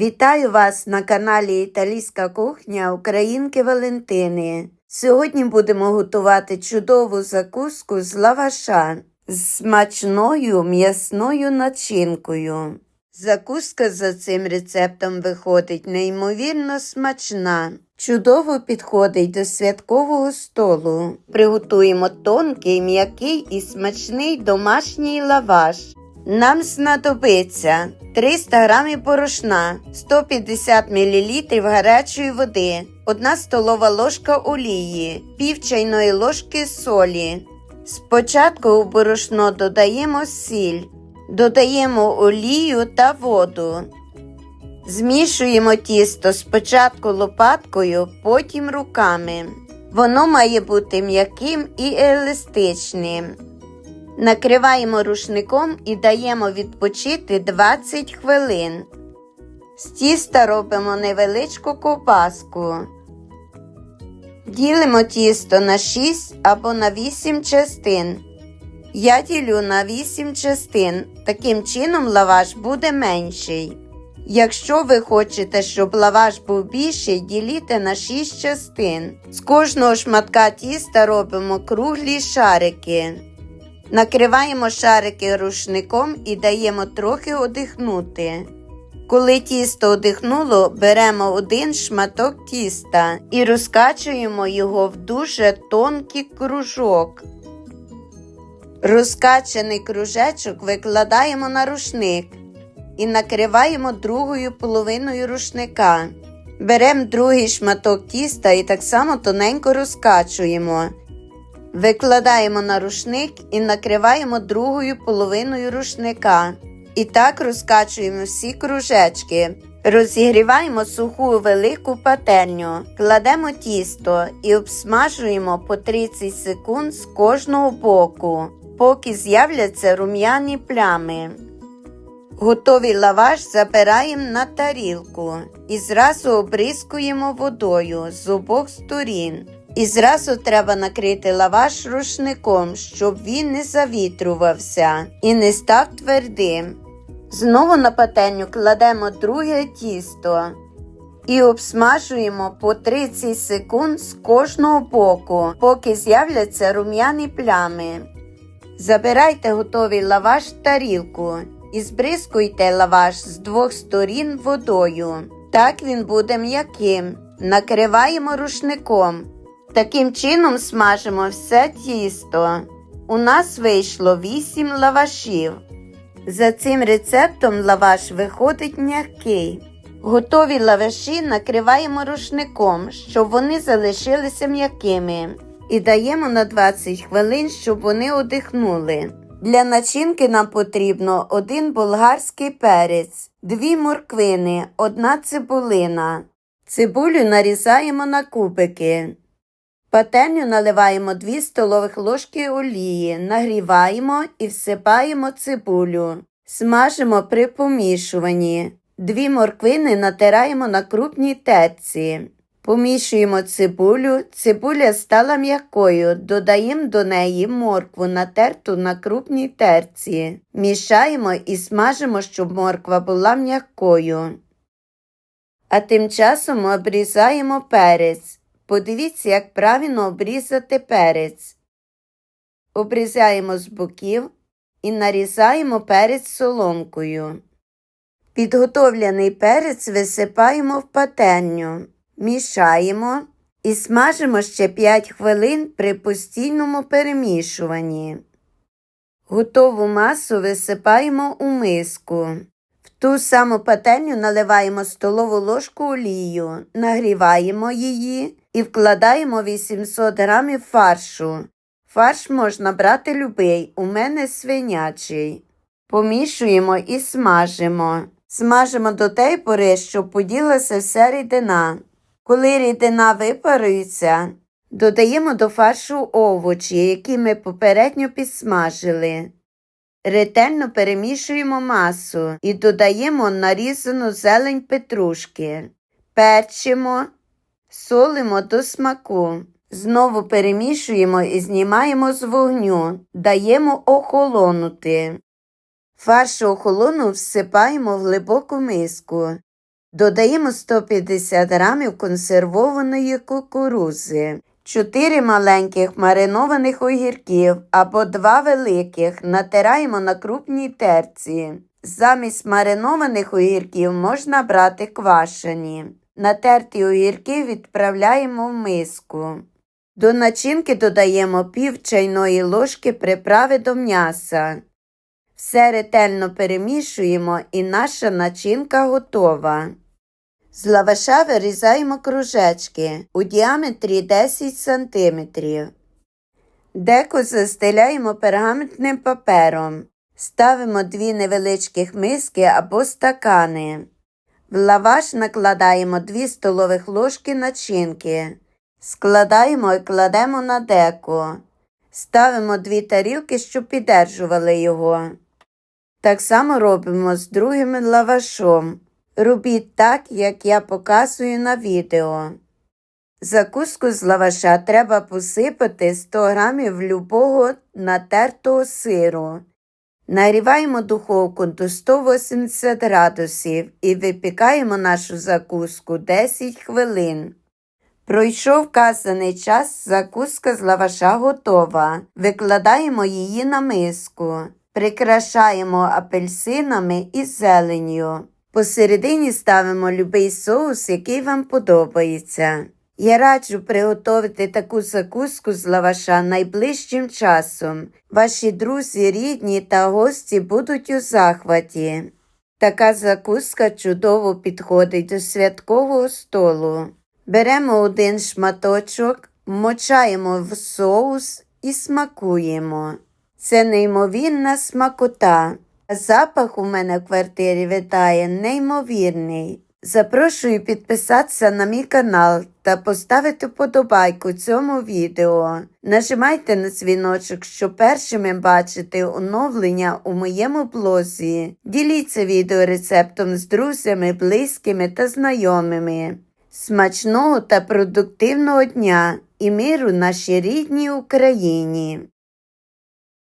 Вітаю вас на каналі Італійська кухня Українки Валентини. Сьогодні будемо готувати чудову закуску з лаваша з смачною м'ясною начинкою. Закуска за цим рецептом виходить неймовірно смачна. Чудово підходить до святкового столу. Приготуємо тонкий, м'який і смачний домашній лаваш. Нам знадобиться 300 г порошна, 150 мл гарячої води, 1 столова ложка олії, пів чайної ложки солі. Спочатку у борошно додаємо сіль, додаємо олію та воду. Змішуємо тісто спочатку лопаткою, потім руками. Воно має бути м'яким і еластичним. Накриваємо рушником і даємо відпочити 20 хвилин. З тіста робимо невеличку ковбаску. Ділимо тісто на 6 або на 8 частин. Я ділю на 8 частин. Таким чином лаваш буде менший. Якщо ви хочете, щоб лаваш був більший, діліте на 6 частин. З кожного шматка тіста робимо круглі шарики. Накриваємо шарики рушником і даємо трохи одихнути. Коли тісто одихнуло, беремо один шматок тіста і розкачуємо його в дуже тонкий кружок. Розкачаний кружечок викладаємо на рушник і накриваємо другою половиною рушника. Беремо другий шматок тіста і так само тоненько розкачуємо. Викладаємо на рушник і накриваємо другою половиною рушника. І так розкачуємо всі кружечки. Розігріваємо суху велику пательню, кладемо тісто і обсмажуємо по 30 секунд з кожного боку, поки з'являться рум'яні плями. Готовий лаваш забираємо на тарілку і зразу обрискуємо водою з обох сторін. І зразу треба накрити лаваш рушником, щоб він не завітрувався і не став твердим. Знову на пательню кладемо друге тісто і обсмажуємо по 30 секунд з кожного боку, поки з'являться рум'яні плями. Забирайте готовий лаваш в тарілку і збризкуйте лаваш з двох сторін водою. Так він буде м'яким. Накриваємо рушником. Таким чином смажимо все тісто. У нас вийшло 8 лавашів. За цим рецептом лаваш виходить м'який. Готові лаваші накриваємо рушником, щоб вони залишилися м'якими. І даємо на 20 хвилин, щоб вони одихнули. Для начинки нам потрібно один болгарський перець, дві морквини, одна цибулина. Цибулю нарізаємо на кубики. Пательню наливаємо 2 столових ложки олії, нагріваємо і всипаємо цибулю. Смажимо при помішуванні. Дві морквини натираємо на крупній терці. Помішуємо цибулю, цибуля стала м'якою, додаємо до неї моркву натерту на крупній терці. Мішаємо і смажимо, щоб морква була м'якою. А тим часом обрізаємо перець. Подивіться, як правильно обрізати перець. Обрізаємо з боків і нарізаємо перець соломкою. Підготовлений перець висипаємо в пательню, мішаємо і смажимо ще 5 хвилин при постійному перемішуванні. Готову масу висипаємо у миску. В ту саму пательню наливаємо столову ложку олію, нагріваємо її і вкладаємо 800 г фаршу. Фарш можна брати любий, у мене свинячий. Помішуємо і смажимо. Смажимо до тієї пори, щоб поділася вся рідина. Коли рідина випарується, додаємо до фаршу овочі, які ми попередньо підсмажили. Ретельно перемішуємо масу і додаємо нарізану зелень петрушки. Перчимо, солимо до смаку. Знову перемішуємо і знімаємо з вогню, даємо охолонути. Фарш охолону всипаємо в глибоку миску Додаємо 150 грамів консервованої кукурузи, 4 маленьких маринованих огірків або 2 великих натираємо на крупній терці. Замість маринованих огірків можна брати квашені. Натерті огірки відправляємо в миску. До начинки додаємо пів чайної ложки приправи до м'яса. Все ретельно перемішуємо і наша начинка готова. З лаваша вирізаємо кружечки у діаметрі 10 см. Деко застеляємо пергаментним папером. Ставимо дві невеличких миски або стакани. В лаваш накладаємо 2 столових ложки начинки. Складаємо і кладемо на деко. Ставимо дві тарілки, щоб піддержували його. Так само робимо з другим лавашом. Робіть так, як я показую на відео. Закуску з лаваша треба посипати 100 грамів любого натертого сиру. Нагріваємо духовку до 180 градусів і випікаємо нашу закуску 10 хвилин. Пройшов вказаний час, закуска з лаваша готова. Викладаємо її на миску. Прикрашаємо апельсинами і зеленню. Посередині ставимо любий соус, який вам подобається. Я раджу приготувати таку закуску з лаваша найближчим часом. Ваші друзі, рідні та гості будуть у захваті. Така закуска чудово підходить до святкового столу. Беремо один шматочок, мочаємо в соус і смакуємо. Це неймовірна смакота. Запах у мене в квартирі витає неймовірний. Запрошую підписатися на мій канал та поставити вподобайку цьому відео. Нажимайте на дзвіночок, щоб першими бачити оновлення у моєму блозі. Діліться відеорецептом з друзями, близькими та знайомими. Смачного та продуктивного дня і миру нашій рідній Україні!